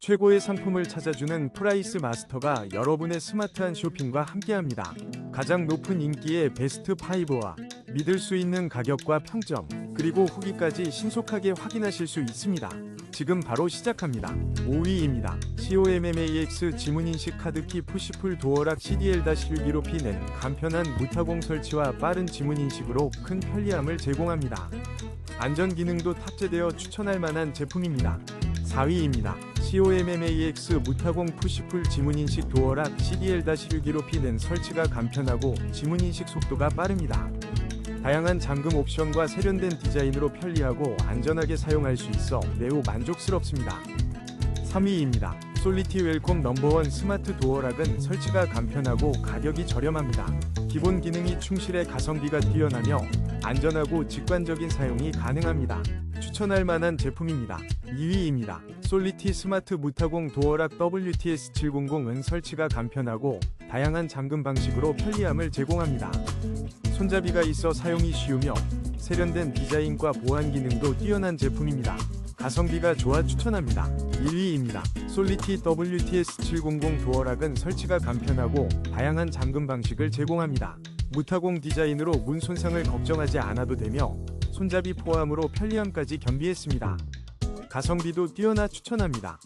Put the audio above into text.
최고의 상품을 찾아주는 프라이스 마스터가 여러분의 스마트한 쇼핑과 함께합니다. 가장 높은 인기의 베스트 5와 믿을 수 있는 가격과 평점, 그리고 후기까지 신속하게 확인하실 수 있습니다. 지금 바로 시작합니다. 5위입니다. COMMAX 지문인식 카드키 푸시풀 도어락 CDL-6기로 피는 간편한 무타공 설치와 빠른 지문인식으로 큰 편리함을 제공합니다. 안전 기능도 탑재되어 추천할 만한 제품입니다. 4위입니다. COMMAX 무타공 푸시풀 지문인식 도어락 CDL-6기로 피는 설치가 간편하고 지문인식 속도가 빠릅니다. 다양한 잠금 옵션과 세련된 디자인으로 편리하고 안전하게 사용할 수 있어 매우 만족스럽습니다. 3위입니다. 솔리티 웰콤 넘버원 스마트 도어락은 설치가 간편하고 가격이 저렴합니다. 기본 기능이 충실해 가성비가 뛰어나며 안전하고 직관적인 사용이 가능합니다. 추천할 만한 제품입니다. 2위입니다. 솔리티 스마트 무타공 도어락 WTS700은 설치가 간편하고 다양한 잠금 방식으로 편리함을 제공합니다. 손잡이가 있어 사용이 쉬우며 세련된 디자인과 보안 기능도 뛰어난 제품입니다. 가성비가 좋아 추천합니다. 1위입니다. 솔리티 WTS700 도어락은 설치가 간편하고 다양한 잠금 방식을 제공합니다. 무타공 디자인으로 문 손상을 걱정하지 않아도 되며 손잡이 포함으로 편리함까지 겸비했습니다. 가성비도 뛰어나 추천합니다.